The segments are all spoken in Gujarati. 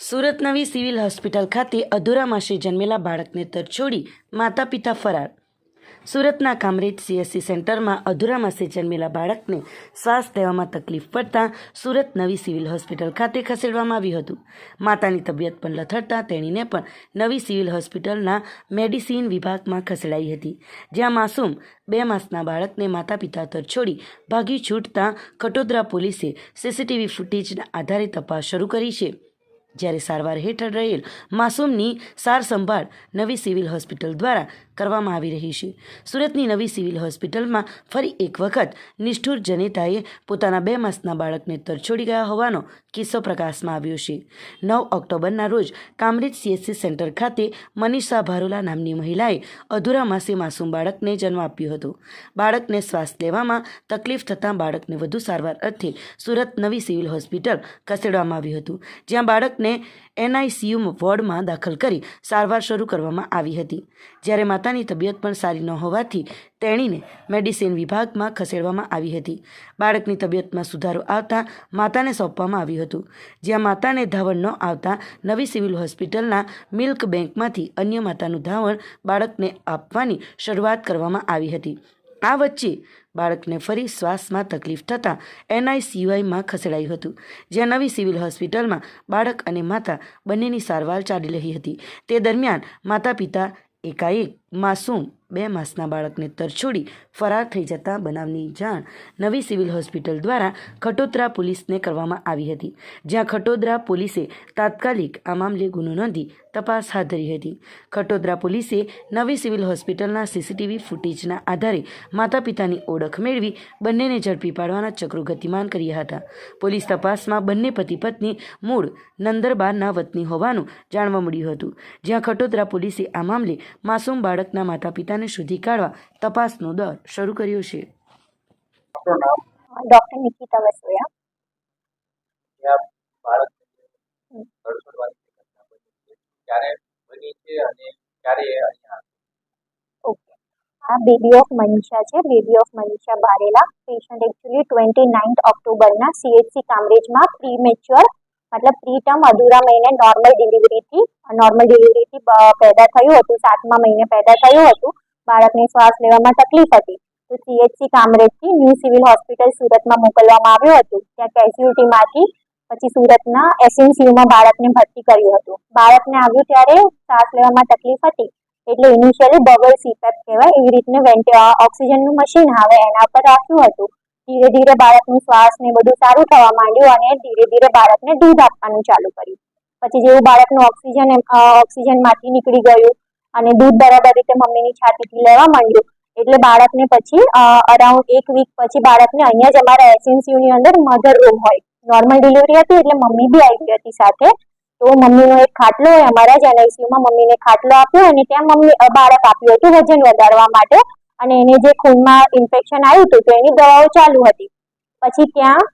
સુરત નવી સિવિલ હોસ્પિટલ ખાતે અધૂરા માસે જન્મેલા બાળકને તરછોડી માતા પિતા ફરાર. સુરતના કામરેજ સીએસસી સેન્ટરમાં અધૂરા માસે જન્મેલા બાળકને શ્વાસ લેવામાં તકલીફ પડતા સુરત નવી સિવિલ હોસ્પિટલ ખાતે ખસેડવામાં આવ્યું હતું. માતાની તબિયત પણ લથડતા તેણીને પણ નવી સિવિલ હોસ્પિટલના મેડિસિન વિભાગમાં ખસેડાઈ હતી, જ્યાં માસૂમ બે માસના બાળકને માતા પિતા તરછોડી ભાગી છૂટતા કટોદરા પોલીસે સીસીટીવી ફૂટેજના આધારે તપાસ શરૂ કરી છે. જ્યારે સારવાર હેઠળ રહેલ માસૂમની સાર સંભાળ નવી સિવિલ હોસ્પિટલ દ્વારા કરવામાં આવી રહી છે. સુરતની નવી સિવિલ હોસ્પિટલમાં ફરી એક વખત નિષ્ઠુર જનેતાએ પોતાના બે માસના બાળકને તરછોડી ગયા હોવાનો કિસ્સો પ્રકાશમાં આવ્યો છે. નવ ઓક્ટોબરના રોજ કામરેજ સીએસસી સેન્ટર ખાતે મનીષા ભારોલા નામની મહિલાએ અધૂરા માસે માસૂમ બાળકને જન્મ આપ્યો હતો. બાળકને શ્વાસ લેવામાં તકલીફ થતાં બાળકને વધુ સારવાર અર્થે સુરત નવી સિવિલ હોસ્પિટલ ખસેડવામાં આવ્યું હતું, જ્યાં બાળકને એનઆઈસીયુ વોર્ડમાં દાખલ કરી સારવાર શરૂ કરવામાં આવી હતી. જ્યારે માતાની તબિયત પણ સારી ન હોવાથી તેણીને મેડિસિન વિભાગમાં ખસેડવામાં આવી હતી. બાળકની તબિયતમાં સુધારો આવતા માતાને સોંપવામાં આવ્યું હતું. જ્યાં માતાને ધાવણ ન આવતા નવી સિવિલ હોસ્પિટલના મિલ્ક બેંકમાંથી અન્ય માતાનું ધાવણ બાળકને આપવાની શરૂઆત કરવામાં આવી હતી. આ વચ્ચે બાળકને ફરી શ્વાસમાં તકલીફ થતાં એનઆઈસીયુઆઈમાં ખસેડાયું હતું, જ્યાં નવી સિવિલ હોસ્પિટલમાં બાળક અને માતા બંનેની સારવાર ચાલી રહી હતી. તે દરમિયાન માતા પિતા એકાએક માસૂમ બે માસના બાળકને તરછોડી ફરાર થઈ જતા બનાવની જાણ નવી સિવિલ હોસ્પિટલ દ્વારા ખટોદરા પોલીસને કરવામાં આવી હતી, જ્યાં ખટોદરા પોલીસે તાત્કાલિક આ મામલે ગુનો નોંધી તપાસ હાથ ધરી હતી. ખટોદરા પોલીસે નવી સિવિલ હોસ્પિટલના સીસીટીવી ફૂટેજના આધારે માતા પિતાની ઓળખ મેળવી બંનેને ઝડપી પાડવાના ચક્રો ગતિમાન કર્યા હતા. પોલીસ તપાસમાં બંને પતિ પત્ની મૂળ નંદરબારના વતની હોવાનું જાણવા મળ્યું હતું, જ્યાં ખટોદરા પોલીસે આ મામલે માસૂમ બાળકના માતા પિતાને શોધી કાઢવા તપાસનો દોર શરૂ કર્યો છે. ડોક્ટર નિકિતા વસોયા. બાળક તડછોડવાની જે ઘટના બની છે ક્યારે બની છે અને ક્યારે ઓકે. આ બેબી ઓફ મનીષા છે. Baby of Manisha Barela. Patient actually twenty ninth ઓક્ટોબરના CHC કામરેજમાં પ્રી મેચ્યોર મતલબ પ્રી ટર્મ અધૂરા મહિને નોર્મલ ડિલિવરીથી નોર્મલ ડિલિવરીથી પેદા થયું હતું, સાતમા મહિને પેદા થયું હતું, બાળકને શ્વાસ લેવામાં તકલીફ હતી. તો સીએચસી કામરેજથી ન્યૂ સિવિલ હોસ્પિટલ સુરતમાં મોકલવામાં આવ્યું હતું. ત્યાં કેઝ્યુલિટીમાંથી પછી સુરતના એસએમસીયુમાં બાળકને ભરતી કર્યું હતું. બાળકને આવ્યું ત્યારે શ્વાસ લેવામાં તકલીફ હતી, એટલે ઇનિશિયલી બબલ સીપેપ કહેવાય, એવી રીતને વેન્ટ ઓક્સિજનનું મશીન આવે એના પર રાખ્યું હતું. ધીરે ધીરે બાળકનું શ્વાસ ને બધું સારું થવા માંડ્યું અને ધીરે ધીરે બાળકને દૂધ આપવાનું ચાલુ કર્યું. પછી જેવું બાળકનું ઓક્સિજન ઓક્સિજનમાંથી નીકળી ગયું અને દૂધ બરાબર રીતે મમ્મીની છાતીથી લેવા માંડ્યું, એટલે બાળકને પછી અરાઉન્ડ એક વીક પછી બાળકને અહીંયા જ અમારા એસએનસીયુની અંદર મધર રૂમ હોય. નોર્મલ ડિલિવરી હતી એટલે મમ્મી બી આવી ગઈ હતી સાથે. તો મમ્મીનો એક ખાટલો હોય અમારા જ એનઆઈસીયુમાં મમ્મીને ખાટલો આપ્યો અને ત્યાં મમ્મી બાળક આપ્યું હતું વજન વધારવા માટે. અને એને જે ખૂનમાં ઇન્ફેક્શન આવ્યું હતું, તો એની દવાઓ ચાલુ હતી. પછી ત્યાં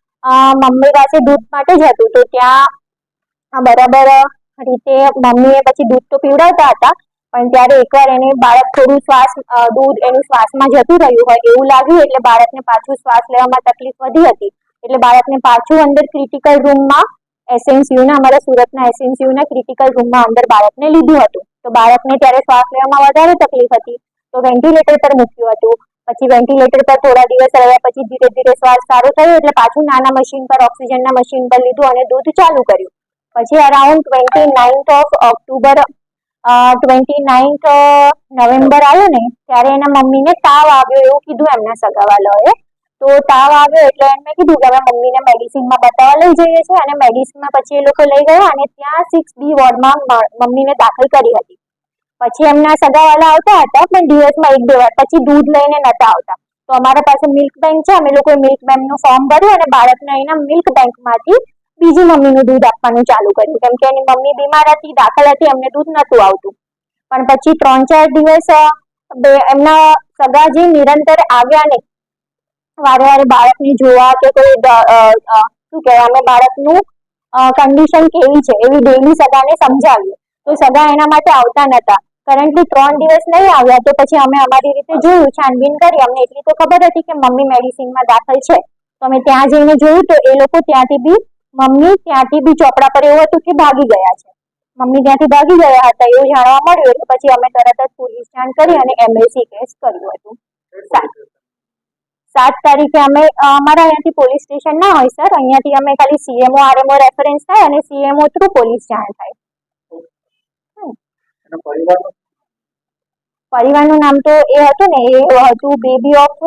મમ્મી પાસે દૂધ માટે જ હતું. તો ત્યાં બરાબર રીતે મમ્મીએ પછી દૂધ તો પીવડાવતા હતા, પણ ત્યારે એકવાર એને બાળક થોડું શ્વાસ દૂધ એનું શ્વાસમાં જતું રહ્યું હોય એવું લાગ્યું, એટલે બાળકને પાછું શ્વાસ લેવામાં તકલીફ વધી હતી. એટલે બાળકને પાછું અંદર ક્રિટિકલ રૂમમાં એસએનસીયુના અમારા સુરતના એસએનસીયુના ક્રિટિકલ રૂમમાં અંદર બાળકને લીધું હતું. તો બાળકને ત્યારે શ્વાસ લેવામાં વધારે તકલીફ હતી. તો વેન્ટિલેટર પર મૂક્યું હતું. પછી વેન્ટિલેટર પર થોડા દિવસ રહ્યા, પછી ધીરે ધીરે શ્વાસ સારો થયો એટલે પાછું નાના મશીન પર ઓક્સિજનના મશીન પર લીધું અને દૂધ ચાલુ કર્યું. પછી around twenty ninth of October twenty ninth November આવ્યો ને, ત્યારે એના મમ્મીને તાવ આવ્યો એવું કીધું એમના સગાવાલાઓએ. તો તાવ આવ્યો એટલે એમને કીધું કે હવે મમ્મીને મેડિસિનમાં બતાવવા લઈ જઈએ છીએ અને મેડિસિનમાં પછી એ લોકો લઈ ગયા અને ત્યાં સિક્સ બી વોર્ડમાં મમ્મીને દાખલ કરી હતી. પછી એમના સગાવાલા આવતા હતા, પણ દિવસમાં એક બે વાર. પછી દૂધ લઈને નતા આવતા. તો અમારા પાસે મિલ્ક બેંક છે, અમે લોકોએ મિલ્ક બેંકનું ફોર્મ ભર્યું અને બાળકને એના મિલ્ક બેંકમાંથી બીજી મમ્મીનું દૂધ આપવાનું ચાલુ કર્યું. કેમ કે એની મમ્મી બીમાર હતી, દાખલ હતી એમને દૂધ નતું આવતું. પણ પછી ત્રણ ચાર દિવસ બે, એમના સગા જે નિરંતર આવ્યા ને, વારે વારે બાળકને જોવા કે કોઈ શું કહેવાય, અમે બાળકનું કન્ડિશન કેવી છે, એવી ડેલી સગાને સમજાવ્યું. તો સગા એના માટે આવતા નતા. કે ત્રણ દિવસ નહીં આવ્યા તો પછી અમે અમારી રીતે જોયું, છાનબીન કરી. અમને એટલી તો ખબર હતી કે મમ્મી મેડિસિનમાં દાખલ છે. તો અમે ત્યાં જઈને જોયું તો એ લોકો ત્યાંથી બી, મમ્મી ત્યાંથી બી ચોપડા પર એવું હતું કે ભાગી ગયા છે. મમ્મી ત્યાંથી ભાગી ગયા હતા, એવું જાણવા મળ્યું એટલે પછી અમે તરત જ પોલીસ જાણ કરી અને એમએસી કેસ કર્યું હતું. સાત તારીખે અમે અમારા અહીંયાથી પોલીસ સ્ટેશન ના હોય, સર. અહીંયાથી અમે ખાલી સીએમઓ આરએમઓ રેફરન્સ થાય અને સીએમઓ થ્રુ પોલીસ જાણ થાય. પરિવારનું? નામ તો એ હતું ને, એ હતું બેબી ઓફ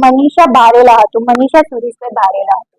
મનીષા બારેલા હતું, મનીષા સુરેશભાઈ બારેલા હતું.